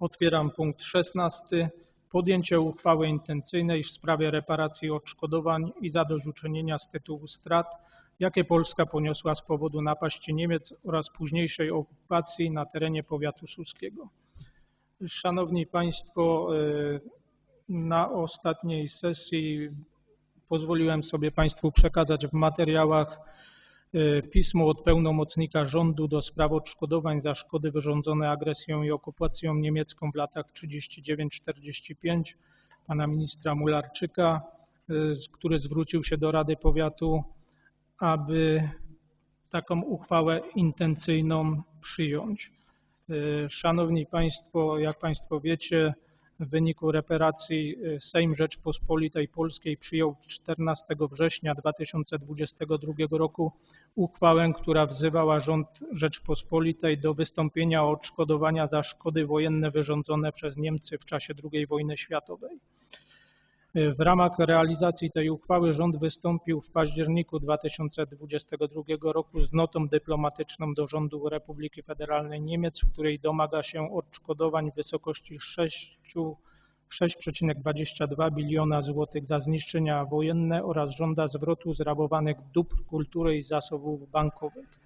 Otwieram punkt 16. Podjęcie uchwały intencyjnej w sprawie reparacji odszkodowań i zadośćuczynienia z tytułu strat, jakie Polska poniosła z powodu napaści Niemiec oraz późniejszej okupacji na terenie powiatu suskiego. Szanowni Państwo, y, na ostatniej sesji pozwoliłem sobie Państwu przekazać w materiałach pismo od pełnomocnika rządu do spraw odszkodowań za szkody wyrządzone agresją i okupacją niemiecką w latach 39-45 pana ministra Mularczyka, y, który zwrócił się do Rady Powiatu, aby taką uchwałę intencyjną przyjąć. Szanowni Państwo, jak Państwo wiecie, w wyniku reparacji Sejm Rzeczpospolitej Polskiej przyjął 14 września 2022 roku uchwałę, która wzywała rząd Rzeczpospolitej do wystąpienia o odszkodowania za szkody wojenne wyrządzone przez Niemcy w czasie II wojny światowej. W ramach realizacji tej uchwały rząd wystąpił w październiku 2022 roku z notą dyplomatyczną do rządu Republiki Federalnej Niemiec, w której domaga się odszkodowań w wysokości 6,22 biliona złotych za zniszczenia wojenne oraz żąda zwrotu zrabowanych dóbr kultury i zasobów bankowych.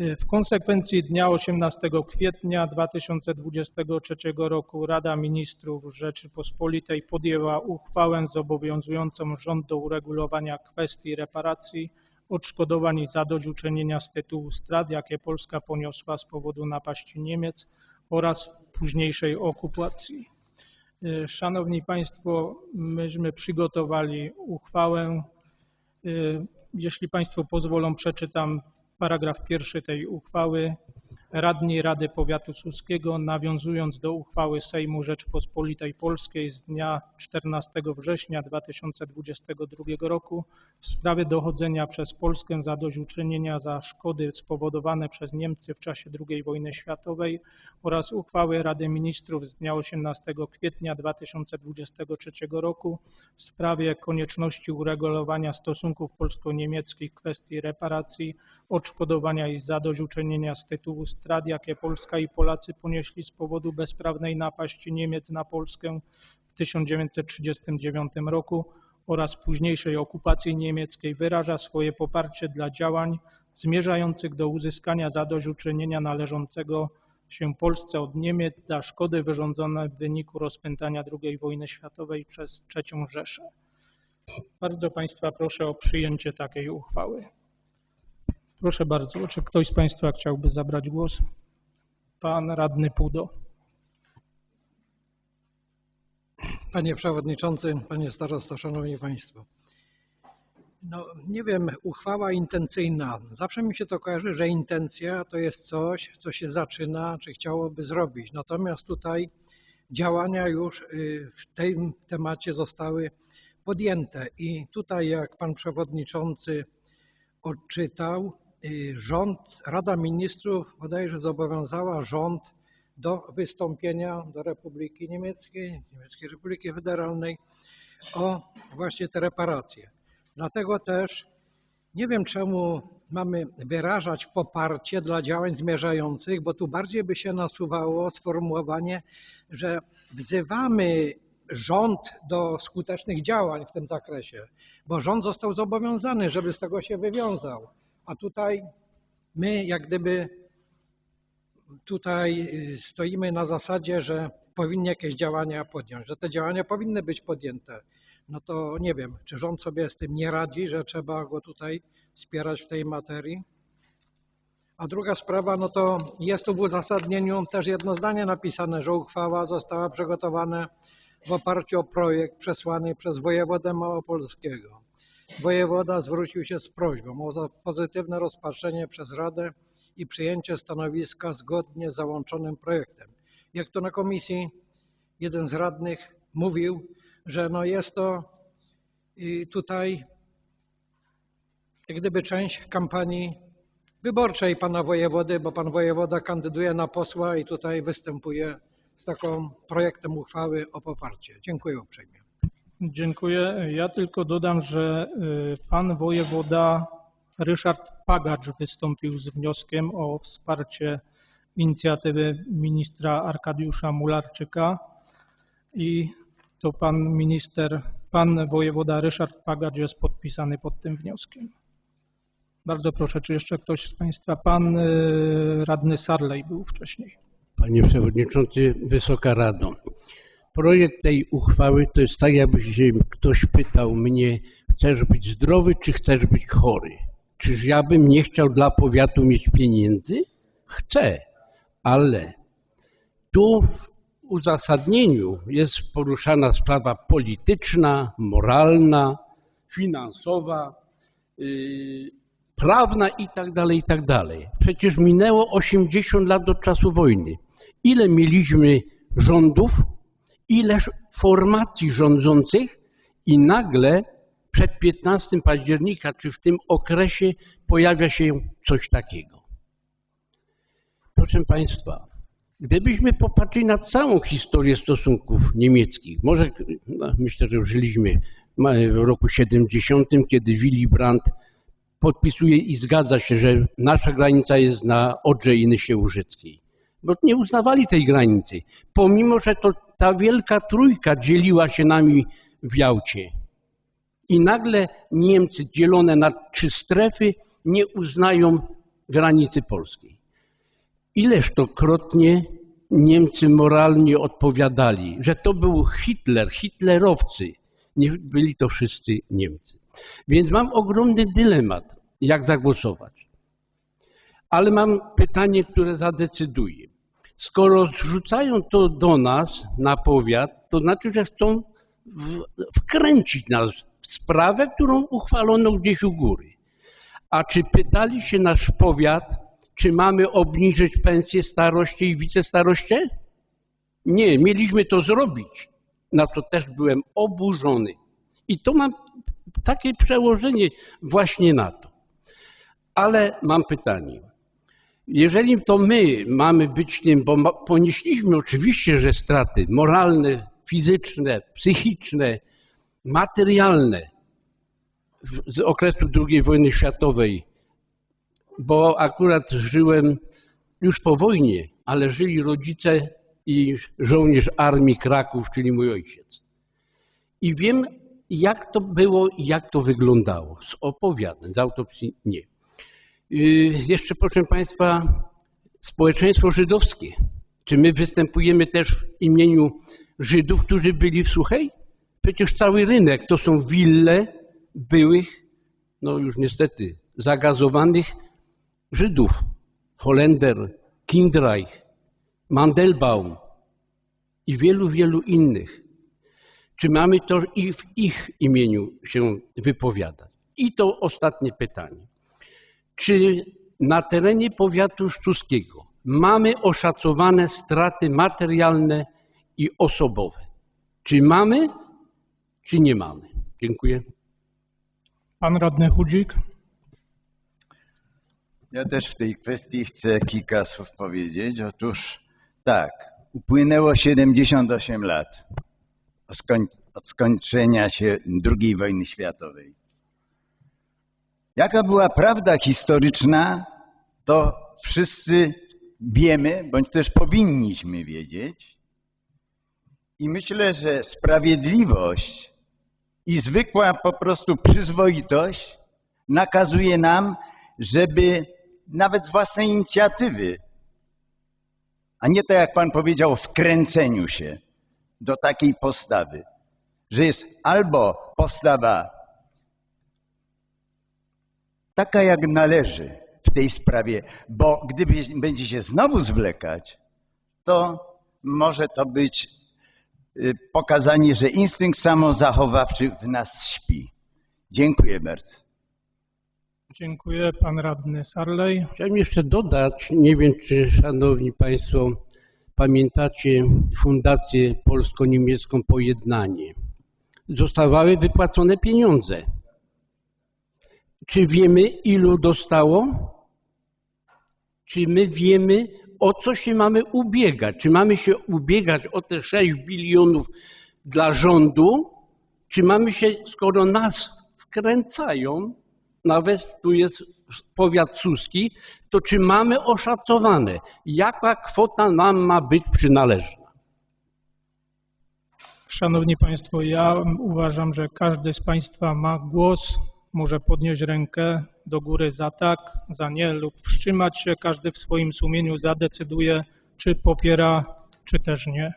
W konsekwencji dnia 18 kwietnia 2023 roku Rada Ministrów Rzeczypospolitej podjęła uchwałę zobowiązującą rząd do uregulowania kwestii reparacji, odszkodowań i zadośćuczynienia z tytułu strat, jakie Polska poniosła z powodu napaści Niemiec oraz późniejszej okupacji. Szanowni Państwo, myśmy przygotowali uchwałę. Jeśli Państwo pozwolą, przeczytam paragraf pierwszy tej uchwały. Radni Rady Powiatu Suskiego, nawiązując do uchwały Sejmu Rzeczpospolitej Polskiej z dnia 14 września 2022 roku w sprawie dochodzenia przez Polskę zadośćuczynienia za szkody spowodowane przez Niemcy w czasie II wojny światowej oraz uchwały Rady Ministrów z dnia 18 kwietnia 2023 roku w sprawie konieczności uregulowania stosunków polsko-niemieckich w kwestii reparacji, odszkodowania i zadośćuczynienia z tytułu strat, jakie Polska i Polacy ponieśli z powodu bezprawnej napaści Niemiec na Polskę w 1939 roku oraz późniejszej okupacji niemieckiej wyraża swoje poparcie dla działań zmierzających do uzyskania zadośćuczynienia należącego się Polsce od Niemiec za szkody wyrządzone w wyniku rozpętania II wojny światowej przez III Rzeszę. Bardzo Państwa proszę o przyjęcie takiej uchwały. Proszę bardzo, czy ktoś z Państwa chciałby zabrać głos? Pan radny Pudo. Panie Przewodniczący, Panie Starosto, Szanowni Państwo. No nie wiem, uchwała intencyjna. Zawsze mi się to kojarzy, że intencja to jest coś, co się zaczyna, czy chciałoby zrobić. Natomiast tutaj działania już y, w tym temacie zostały podjęte. I tutaj, jak Pan Przewodniczący odczytał, rząd, Rada Ministrów bodajże zobowiązała rząd do wystąpienia do Republiki Niemieckiej, Niemieckiej Republiki Federalnej o właśnie te reparacje. Dlatego też nie wiem, czemu mamy wyrażać poparcie dla działań zmierzających, bo tu bardziej by się nasuwało sformułowanie, że wzywamy rząd do skutecznych działań w tym zakresie, bo rząd został zobowiązany, żeby z tego się wywiązał. A tutaj my jak gdyby tutaj y, stoimy na zasadzie, że powinni jakieś działania podjąć, że te działania powinny być podjęte. No to nie wiem, czy rząd sobie z tym nie radzi, że trzeba go tutaj wspierać w tej materii. A druga sprawa, no to jest tu w uzasadnieniu też jedno zdanie napisane, że uchwała została przygotowana w oparciu o projekt przesłany przez wojewodę małopolskiego. Wojewoda zwrócił się z prośbą o pozytywne rozpatrzenie przez Radę i przyjęcie stanowiska zgodnie z załączonym projektem. Jak to na komisji jeden z radnych mówił, że no jest to tutaj jak gdyby część kampanii wyborczej pana wojewody, bo pan wojewoda kandyduje na posła i tutaj występuje z taką projektem uchwały o poparcie. Dziękuję uprzejmie. Dziękuję. Ja tylko dodam, że y, pan wojewoda Ryszard Pagacz wystąpił z wnioskiem o wsparcie inicjatywy ministra Arkadiusza Mularczyka i to pan minister, pan wojewoda Ryszard Pagacz jest podpisany pod tym wnioskiem. Bardzo proszę, czy jeszcze ktoś z Państwa, pan y, radny Sarlej był wcześniej. Panie Przewodniczący, Wysoka Rado. Projekt tej uchwały to jest tak, jakby się ktoś pytał mnie, chcesz być zdrowy, czy chcesz być chory? Czyż ja bym nie chciał dla powiatu mieć pieniędzy? Chcę, ale tu w uzasadnieniu jest poruszana sprawa polityczna, moralna, finansowa, yy, prawna i tak dalej, i tak dalej. Przecież minęło 80 lat od czasu wojny. Ile mieliśmy rządów, ileż formacji rządzących i nagle przed 15 października, czy w tym okresie pojawia się coś takiego. Proszę Państwa, gdybyśmy popatrzyli na całą historię stosunków niemieckich, może no, myślę, że żyliśmy w roku 70, kiedy Willy Brandt podpisuje i zgadza się, że nasza granica jest na Odrze i Łużyckiej. Bo nie uznawali tej granicy, pomimo, że to ta wielka trójka dzieliła się nami w Jałcie. I nagle Niemcy dzielone na trzy strefy nie uznają granicy polskiej. Ileż to krotnie Niemcy moralnie odpowiadali, że to był Hitler, hitlerowcy. Nie byli to wszyscy Niemcy. Więc mam ogromny dylemat, jak zagłosować. Ale mam pytanie, które zadecyduje. Skoro zrzucają to do nas na powiat, to znaczy, że chcą wkręcić nas w sprawę, którą uchwalono gdzieś u góry. A czy pytali się nasz powiat, czy mamy obniżyć pensję staroście i wicestaroście? Nie, mieliśmy to zrobić. Na to też byłem oburzony. I to mam takie przełożenie właśnie na to. Ale mam pytanie. Jeżeli to my mamy być tym, bo ponieśliśmy oczywiście, że straty moralne, fizyczne, psychiczne, materialne z okresu II wojny światowej, bo akurat żyłem już po wojnie, ale żyli rodzice i żołnierz armii Kraków, czyli mój ojciec. I wiem, jak to było i jak to wyglądało. Z opowiadań, z autopsji nie. Yy, jeszcze proszę Państwa, społeczeństwo żydowskie. Czy my występujemy też w imieniu Żydów, którzy byli w Suchej? Przecież cały rynek to są wille byłych, no już niestety, zagazowanych Żydów. Holender, Kindreich, Mandelbaum i wielu, wielu innych. Czy mamy to i w ich imieniu się wypowiadać? I to ostatnie pytanie. Czy na terenie powiatu szczuskiego mamy oszacowane straty materialne i osobowe? Czy mamy, czy nie mamy? Dziękuję. Pan radny Chudzik. Ja też w tej kwestii chcę kilka słów powiedzieć. Otóż tak, upłynęło 78 lat od skończenia się II wojny światowej. Jaka była prawda historyczna, to wszyscy wiemy, bądź też powinniśmy wiedzieć. I myślę, że sprawiedliwość i zwykła po prostu przyzwoitość nakazuje nam, żeby nawet z własnej inicjatywy, a nie tak jak Pan powiedział, wkręceniu się do takiej postawy, że jest albo postawa taka, jak należy w tej sprawie, bo gdyby będzie się znowu zwlekać, to może to być y, pokazanie, że instynkt samozachowawczy w nas śpi. Dziękuję bardzo. Dziękuję. Pan radny Sarlej. Chciałem jeszcze dodać, nie wiem czy szanowni państwo pamiętacie Fundację Polsko-Niemiecką Pojednanie. Zostawały wypłacone pieniądze. Czy wiemy ilu dostało? Czy my wiemy o co się mamy ubiegać? Czy mamy się ubiegać o te 6 bilionów dla rządu? Czy mamy się, skoro nas wkręcają, nawet tu jest powiat suski, to czy mamy oszacowane, jaka kwota nam ma być przynależna? Szanowni Państwo, ja uważam, że każdy z Państwa ma głos, może podnieść rękę do góry za tak, za nie lub wstrzymać się. Każdy w swoim sumieniu zadecyduje, czy popiera, czy też nie.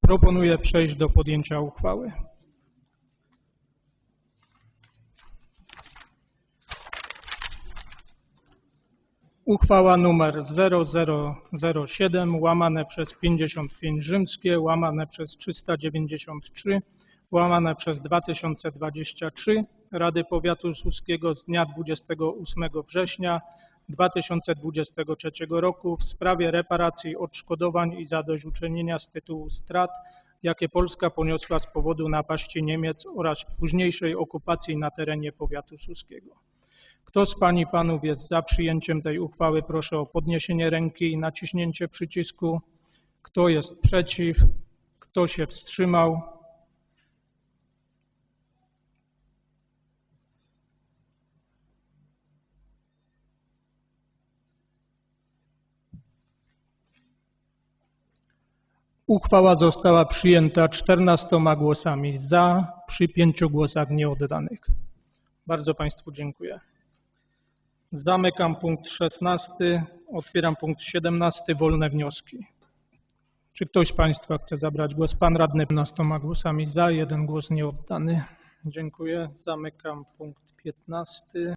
Proponuję przejść do podjęcia uchwały. Uchwała numer 0007 łamane przez 55 rzymskie łamane przez 393 łamane przez 2023 Rady Powiatu Suskiego z dnia 28 września 2023 roku w sprawie reparacji odszkodowań i zadośćuczynienia z tytułu strat, jakie Polska poniosła z powodu napaści Niemiec oraz późniejszej okupacji na terenie powiatu suskiego. Kto z Pań i Panów jest za przyjęciem tej uchwały, proszę o podniesienie ręki i naciśnięcie przycisku. Kto jest przeciw? Kto się wstrzymał? Uchwała została przyjęta 14 głosami za, przy pięciu głosach nieoddanych. Bardzo Państwu dziękuję. Zamykam punkt 16. Otwieram punkt 17. Wolne wnioski. Czy ktoś z Państwa chce zabrać głos? Pan radny 15 głosami za, jeden głos nieoddany. Dziękuję. Zamykam punkt 15.